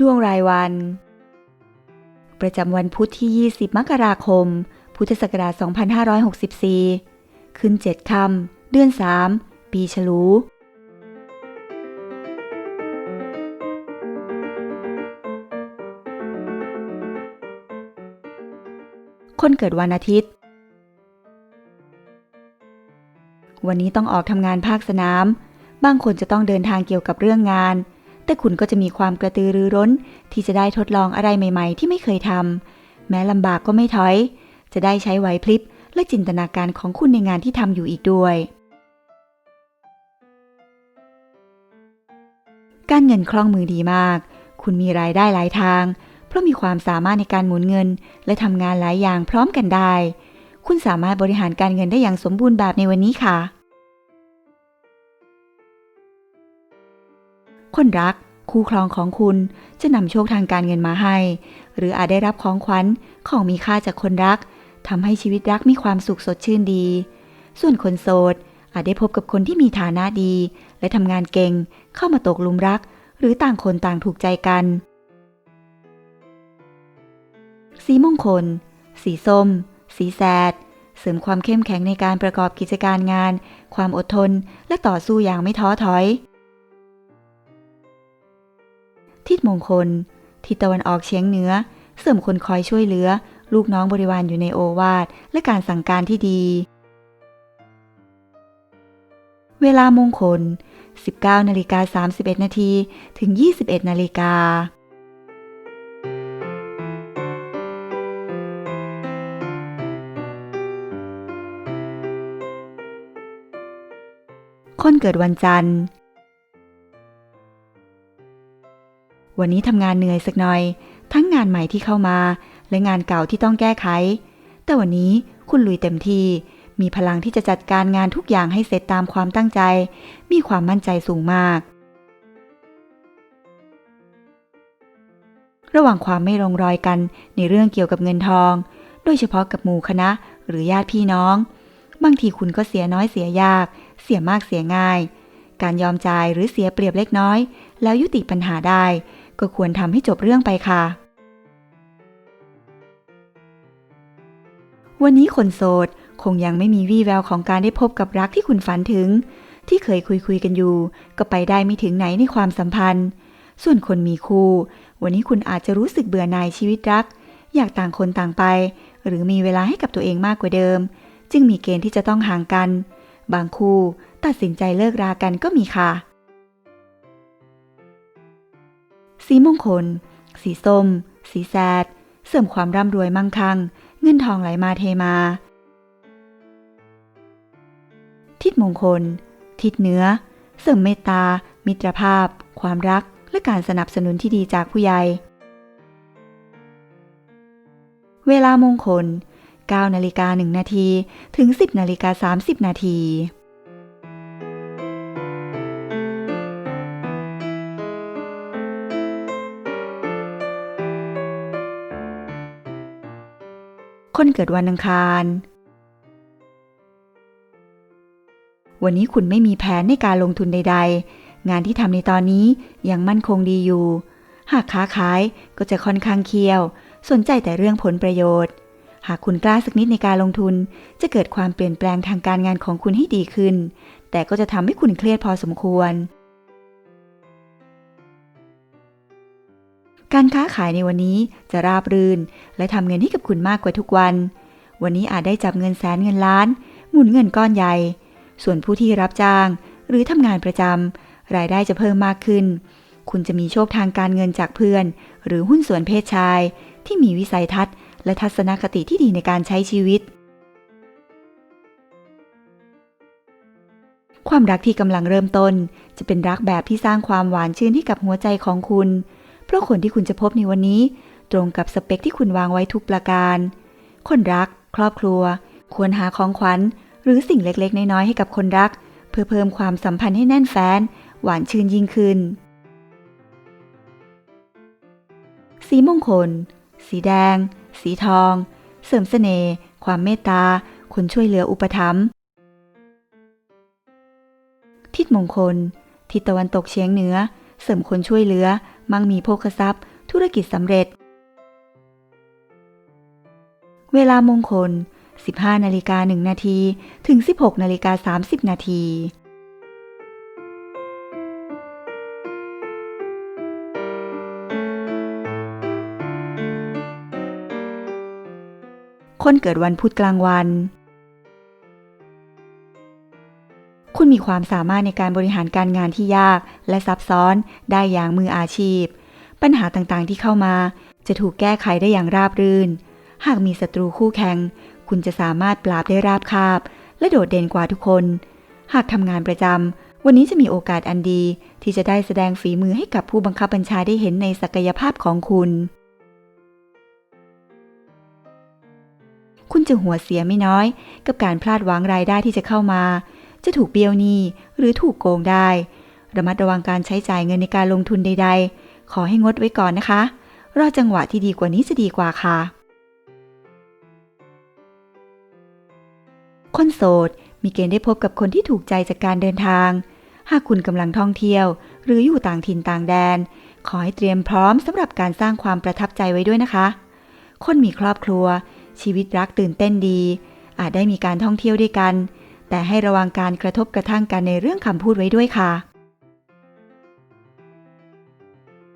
ดวงรายวัน ประจำวันพุธที่ 20 มกราคม พุทธศักราช 2564 ขึ้น 7 ค่ำเดือน 3 ปีฉลูคนเกิดวันอาทิตย์ วันนี้ต้องออกทำงานภาคสนาม บางคนจะต้องเดินทางเกี่ยวกับเรื่องงาน แต่คุณก็จะมีความกระตือรือร้น ที่จะได้ทดลองอะไรใหม่ๆ ที่ไม่เคยทำแม้ลำบากก็ไม่ถอย จะได้ใช้ไหวพลิบและจินตนาการของคุณในงานที่ทำอยู่อีกด้วย การเงินคล่องมือดีมาก คุณมีรายได้หลายทาง เพราะมีความสามารถในการหมุนเงิน และทำงานหลายอย่างพร้อมกันได้ คุณสามารถบริหารการเงินได้อย่างสมบูรณ์แบบในวันนี้ค่ะ คนรัก คู่ครองของคุณจะนำโชคทางการเงินมาให้ หรืออาจได้รับของขวัญของมีค่าจากคนรักทำให้ชีวิตรักมีความสุขสดชื่นดี ส่วนคนโสดอาจได้พบกับคนที่มีฐานะดี และทำงานเก่งเข้ามาตกหลุมรัก หรือต่างคนต่างถูกใจกัน สีมงคล สีส้ม สีแสด เสริมความเข้มแข็งในการประกอบกิจการงาน ความอดทน และต่อสู้อย่างไม่ท้อถอย ทิศมงคล ทิศตะวันออกเฉียงเหนือ เสริมคนคอยช่วยเหลือ ลูกน้องบริวารอยู่ในโอวาทและการสั่งการที่ดี เวลามงคล 19นาฬิกา31นาทีถึง 21นาฬิกาคนเกิดวันจันทร์ วันนี้ทำงานเหนื่อยสักหน่อย ทั้งงานใหม่ที่เข้ามา และงานเก่าที่ต้องแก้ไข แต่วันนี้คุณลุยเต็มที่ มีพลังที่จะจัดการงานทุกอย่างให้เสร็จตามความตั้งใจ มีความมั่นใจสูงมาก ระหว่างความไม่ลงรอยกันในเรื่องเกี่ยวกับเงินทอง โดยเฉพาะกับหมู่คณะหรือญาติพี่น้อง บางทีคุณก็เสียน้อยเสียยาก เสียมากเสียง่าย การยอมจ่ายหรือเสียเปรียบเล็กน้อย แล้วยุติปัญหาได้ ก็ควรทำให้จบเรื่องไปค่ะ วันนี้คนโสดคงยังไม่มีวี่แววของการได้พบกับรักที่คุณฝันถึง ที่เคยคุยคุยกันอยู่ ก็ไปได้ไม่ถึงไหนในความสัมพันธ์ ส่วนคนมีคู่ วันนี้คุณอาจจะรู้สึกเบื่อหน่ายชีวิตรัก อยากต่างคนต่างไป หรือมีเวลาให้กับตัวเองมากกว่าเดิม จึงมีเกณฑ์ที่จะต้องห่างกัน บางคู่ตัดสินใจเลิกรากันก็มีค่ะ สีมงคล สีส้ม สีแซด เสริมความร่ำรวยมั่งคั่ง เงินทองไหลมาเทมา ทิศมงคล ทิศเหนือเสริมเมตตา มิตรภาพ ความรัก และการสนับสนุนที่ดีจากผู้ใหญ่ เวลามงคล9นาฬิกา1นาทีถึง 10นาฬิกา30นาที คนเกิดวันอังคาร วันนี้คุณไม่มีแผนในการลงทุนใด ๆ งานที่ทำในตอนนี้ยังมั่นคงดีอยู่ หากค้าขายก็จะค่อนข้างเคียว สนใจแต่เรื่องผลประโยชน์ หากคุณกล้าสักนิดในการลงทุน จะเกิดความเปลี่ยนแปลงทางการงานของคุณให้ดีขึ้น แต่ก็จะทำให้คุณเครียดพอสมควร การค้าขายในวันนี้จะราบรื่น และทำเงินให้กับคุณมากกว่าทุกวัน วันนี้อาจได้จับเงินแสนเงินล้าน หมุนเงินก้อนใหญ่ ส่วนผู้ที่รับจ้าง หรือทำงานประจำรายได้จะเพิ่มมากขึ้น คุณจะมีโชคทางการเงินจากเพื่อน หรือหุ้นส่วนเพศชาย ที่มีวิสัยทัศน์ และทัศนคติที่ดีในการใช้ชีวิต ความรักที่กำลังเริ่มต้น จะเป็นรักแบบที่สร้างความหวานชื่นให้กับหัวใจของคุณ เพราะคนที่คุณจะพบในวันนี้ ตรงกับสเปคที่คุณวางไว้ทุกประการ คนรัก ครอบครัว ควรหาของขวัญ หรือสิ่งเล็กๆ น้อยๆ ให้กับคนรัก เพื่อเพิ่มความสัมพันธ์ให้แน่นแฟ้น หวานชื่นยิ่งขึ้น สีมงคล สีแดง สีทอง เสริมเสน่ห์ ความเมตตา คนช่วยเหลืออุปถัมภ์ ทิศมงคล ทิศตะวันตกเฉียงเหนือ เสริมคนช่วยเหลือ มั่งมีโภคทรัพย์ ธุรกิจสำเร็จ เวลามงคล 15นาฬิกา1นาทีถึง 16นาฬิกา30นาทีคนเกิดวันพุธกลางวัน คุณมีความสามารถในการบริหารการงานที่ยากและซับซ้อนได้อย่างมืออาชีพ ปัญหาต่างๆที่เข้ามา จะถูกแก้ไขได้อย่างราบรื่น หากมีศัตรูคู่แข่ง คุณจะสามารถปราบได้ราบคาบ และโดดเด่นกว่าทุกคน หากทำงานประจำ วันนี้จะมีโอกาสอันดี ที่จะได้แสดงฝีมือให้กับผู้บังคับบัญชาได้เห็นในศักยภาพของคุณคุณจะหัวเสียไม่น้อย กับการพลาดหวังรายได้ที่จะเข้ามา จะถูกเบี้ยวหนี้หรือถูกโกงได้ ระมัดระวังการใช้จ่ายเงินในการลงทุนใด ๆ ขอให้งดไว้ก่อนนะคะ รอจังหวะที่ดีกว่านี้จะดีกว่าค่ะ คนโสดมีเกณฑ์ได้พบกับคนที่ถูกใจจากการเดินทาง หากคุณกำลังท่องเที่ยว หรืออยู่ต่างถิ่นต่างแดน ขอให้เตรียมพร้อมสำหรับการสร้างความประทับใจไว้ด้วยนะคะ คนมีครอบครัว ชีวิตรักตื่นเต้นดี อาจได้มีการท่องเที่ยวด้วยกัน แต่ให้ระวังการกระทบกระทั่งกันในเรื่องคำพูดไว้ด้วยค่ะ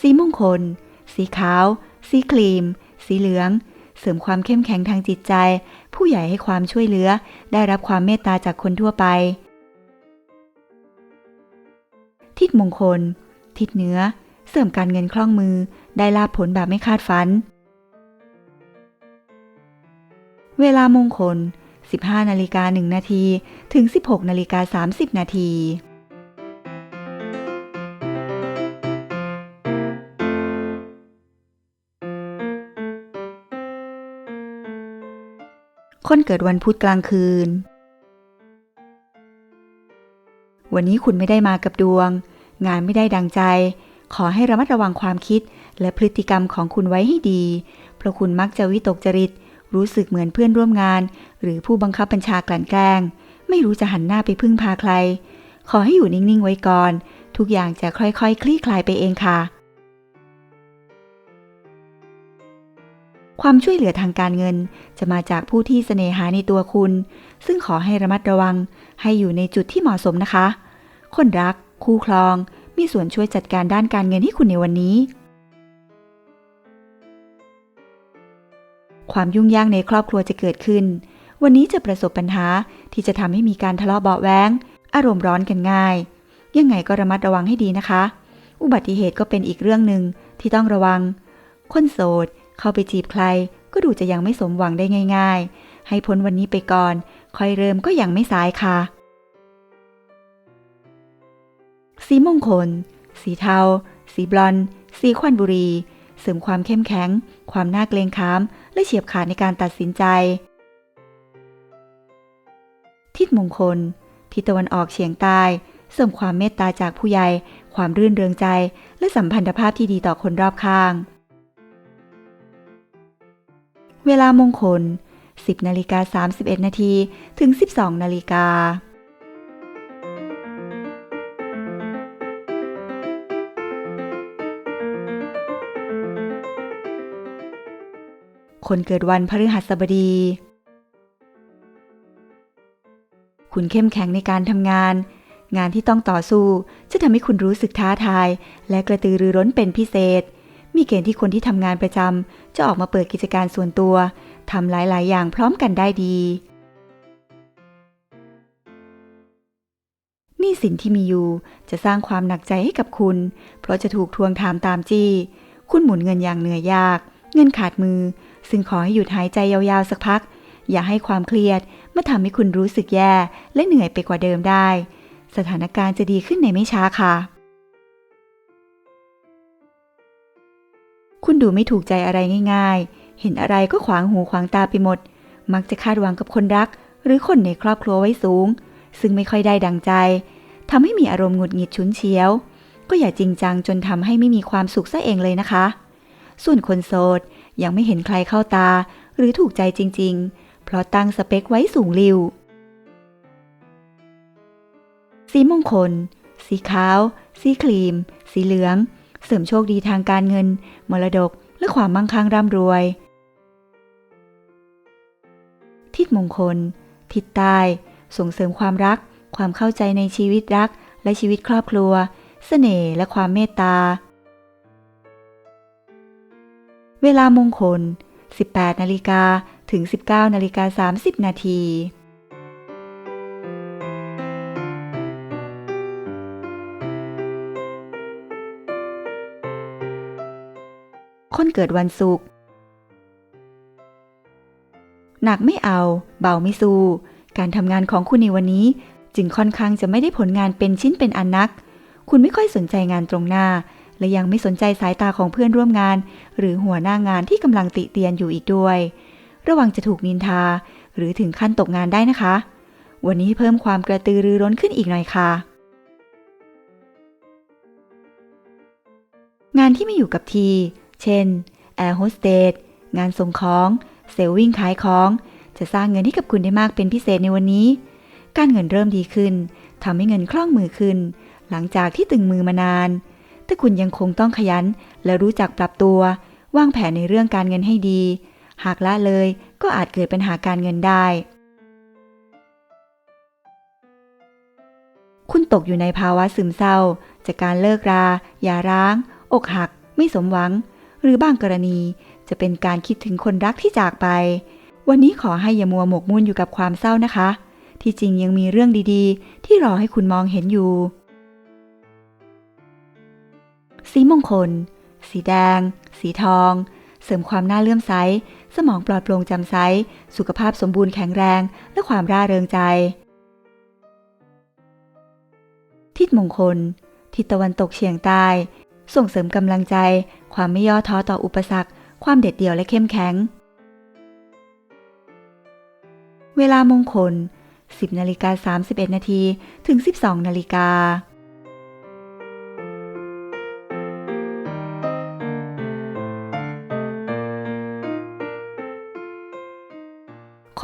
สีมงคล สีขาว สีครีม สีเหลือง เสริมความเข้มแข็งทางจิตใจ ผู้ใหญ่ให้ความช่วยเหลือ ได้รับความเมตตาจากคนทั่วไป ทิศมงคล ทิศเหนือ เสริมการเงินคล่องมือ ได้ลาผลแบบไม่คาดฝัน เวลามงคล 15นาฬิกา1นาทีถึง 16นาฬิกา30นาทีคนเกิดวันพุธกลางคืน วันนี้คุณไม่ได้มากับดวง งานไม่ได้ดังใจ ขอให้ระมัดระวังความคิดและพฤติกรรมของคุณไว้ให้ดี เพราะคุณมักจะวิตกจริต รู้สึกเหมือนเพื่อนร่วมงาน หรือผู้บังคับบัญชากลั่นแกล้ง ไม่รู้จะหันหน้าไปพึ่งพาใคร ขอให้อยู่นิ่งๆไว้ก่อน ทุกอย่างจะค่อยๆคลี่คลายไปเองค่ะ ความช่วยเหลือทางการเงิน จะมาจากผู้ที่เสน่หาในตัวคุณ ซึ่งขอให้ระมัดระวัง ให้อยู่ในจุดที่เหมาะสมนะคะ คนรัก คู่ครอง มีส่วนช่วยจัดการด้านการเงินให้คุณในวันนี้ ความยุ่งยากในครอบครัวจะเกิดขึ้น วันนี้จะประสบปัญหาที่จะทำให้มีการทะเลาะเบาะแว้งอารมณ์ร้อนกันง่าย ยังไงก็ระมัดระวังให้ดีนะคะ อุบัติเหตุก็เป็นอีกเรื่องหนึ่งที่ต้องระวัง คนโสดเข้าไปจีบใคร ก็ดูจะยังไม่สมหวังได้ง่าย ๆ ให้พ้นวันนี้ไปก่อน ค่อยเริ่มก็ยังไม่สายค่ะ สีมงคล สีเทา สีบลอนด์สีควันบุรี เสริมความเข้มแข็ง ความน่าเกรงขาม และเฉียบขาดในการตัดสินใจ ทิศมงคล ทิศตะวันออกเฉียงใต้ เสริมความเมตตาจากผู้ใหญ่ ความรื่นเริงใจ และสัมพันธภาพที่ดีต่อคนรอบข้าง เวลามงคล 10นาฬิกา31นาทีถึง 12นาฬิกา คนเกิดวันพฤหัสบดี คุณเข้มแข็งในการทำงาน งานที่ต้องต่อสู้ จะทำให้คุณรู้สึกท้าทาย และกระตือรือร้นเป็นพิเศษ มีเกณฑ์ที่คนที่ทำงานประจำจะออกมาเปิดกิจการส่วนตัวทำหลาย ๆ อย่างพร้อมกันได้ดีหนี้สินที่มีอยู่จะสร้างความหนักใจให้กับคุณ เพราะจะถูกทวงถามตามจี้ คุณหมุนเงินอย่างเหนื่อยยาก เงินขาดมือ ซึ่งขอให้หยุดหายใจยาวๆสักพัก อย่าให้ความเครียดมาทำให้คุณรู้สึกแย่และเหนื่อยไปกว่าเดิมได้ สถานการณ์จะดีขึ้นในไม่ช้าค่ะ คุณดูไม่ถูกใจอะไรง่ายๆ เห็นอะไรก็ขวางหูขวางตาไปหมด มักจะคาดหวังกับคนรัก หรือคนในครอบครัวไว้สูง ซึ่งไม่ค่อยได้ดังใจทำให้มีอารมณ์หงุดหงิดฉุนเฉียว ก็อย่าจริงจังจนทำให้ไม่มีความสุขซะเองเลยนะคะ ส่วนคนโสด ยังไม่เห็นใครเข้าตา หรือถูกใจจริง ๆ เพราะตั้งสเปคไว้สูงลิว สีมงคล สีขาว สีครีม สีเหลือง เสริมโชคดีทางการเงิน มรดก และความมั่งคั่งร่ำรวย ทิศมงคล ทิศใต้ ส่งเสริมความรัก ความเข้าใจในชีวิตรัก และชีวิตครอบครัวเสน่ห์และความเมตตา เวลามงคล 18นาฬิกาถึง 19นาฬิกา30 นาทีคนเกิดวันศุกร์หนักไม่เอา เบาไม่สู้ การทำงานของคุณในวันนี้ จึงค่อนข้างจะไม่ได้ผลงานเป็นชิ้นเป็นอันนัก คุณไม่ค่อยสนใจงานตรงหน้า และยังไม่สนใจสายตาของเพื่อนร่วมงาน หรือหัวหน้างานที่กำลังติเตียนอยู่อีกด้วย ระวังจะถูกนินทา หรือถึงขั้นตกงานได้นะคะ วันนี้เพิ่มความกระตือรือร้นขึ้นอีกหน่อยค่ะ งานที่ไม่อยู่กับที เช่นแอร์โฮสเตสงานส่งของเซลล์วิ่งขายของ จะสร้างเงินให้กับคุณได้มากเป็นพิเศษในวันนี้ การเงินเริ่มดีขึ้นทำให้เงินคล่องมือขึ้น หลังจากที่ตึงมือมานาน แต่คุณยังคงต้องขยัน และรู้จักปรับตัว วางแผนในเรื่องการเงินให้ดี หากละเลยก็อาจเกิดปัญหาการเงินได้ คุณตกอยู่ในภาวะซึมเศร้า จากการเลิกราหย่าร้าง อกหัก ไม่สมหวัง หรือบางกรณีจะเป็นการคิดถึงคนรักที่จากไป วันนี้ขอให้อย่ามัวหมกมุ่นอยู่กับความเศร้านะคะ ที่จริงยังมีเรื่องดีๆ ที่รอให้คุณมองเห็นอยู่ สีมงคล สีแดง สีทอง เสริมความน่าเลื่อมใส สมองปลอดโปร่งจำใส สุขภาพสมบูรณ์แข็งแรง และความร่าเริงใจ ทิศมงคล ทิศตะวันตกเฉียงใต้ ส่งเสริมกำลังใจ ความไม่ย่อท้อต่ออุปสรรค ความเด็ดเดี่ยวและเข้มแข็ง เวลามงคล 10นาฬิกา31นาทีถึง 12นาฬิกา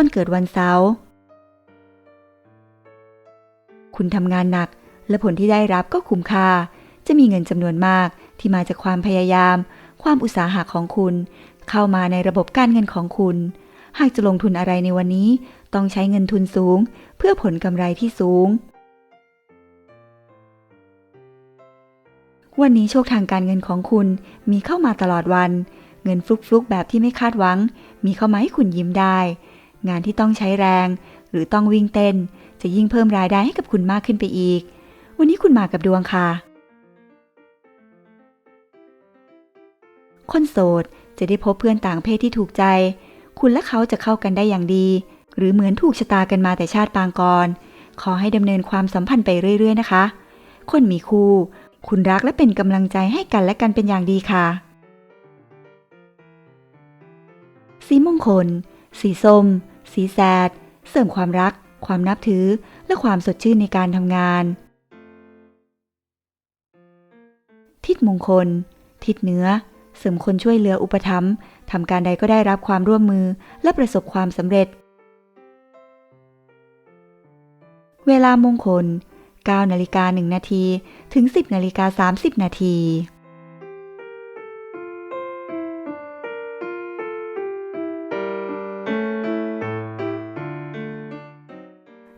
คนเกิดวันเสาร์ คุณทำงานหนักและผลที่ได้รับก็คุ้มค่า จะมีเงินจำนวนมากที่มาจากความพยายาม ความอุตสาหะของคุณ เข้ามาในระบบการเงินของคุณ หากจะลงทุนอะไรในวันนี้ ต้องใช้เงินทุนสูง เพื่อผลกำไรที่สูง วันนี้โชคทางการเงินของคุณมีเข้ามาตลอดวัน เงินฟลุกๆแบบที่ไม่คาดหวัง มีเข้ามาให้คุณยิ้มได้ งานที่ต้องใช้แรง หรือต้องวิ่งเต้น จะยิ่งเพิ่มรายได้ให้กับคุณมากขึ้นไปอีก วันนี้คุณมากับดวงค่ะ คนโสดจะได้พบเพื่อนต่างเพศที่ถูกใจ คุณและเขาจะเข้ากันได้อย่างดี หรือเหมือนถูกชะตากันมาแต่ชาติปางก่อนขอให้ดำเนินความสัมพันธ์ไปเรื่อย ๆ นะคะ คนมีคู่ คุณรักและเป็นกำลังใจให้กันและกันเป็นอย่างดีค่ะ สีมงคล สีส้ม สีแสด เสริมความรัก ความนับถือ และความสดชื่นในการทำงาน ทิศมงคล ทิศเหนือเสริมคนช่วยเหลืออุปถัมภ์ทำการใดก็ได้รับความร่วมมือและประสบความสำเร็จ เวลามงคล 9 นาฬิกา 1 นาที ถึง 10 นาฬิกา 30 นาที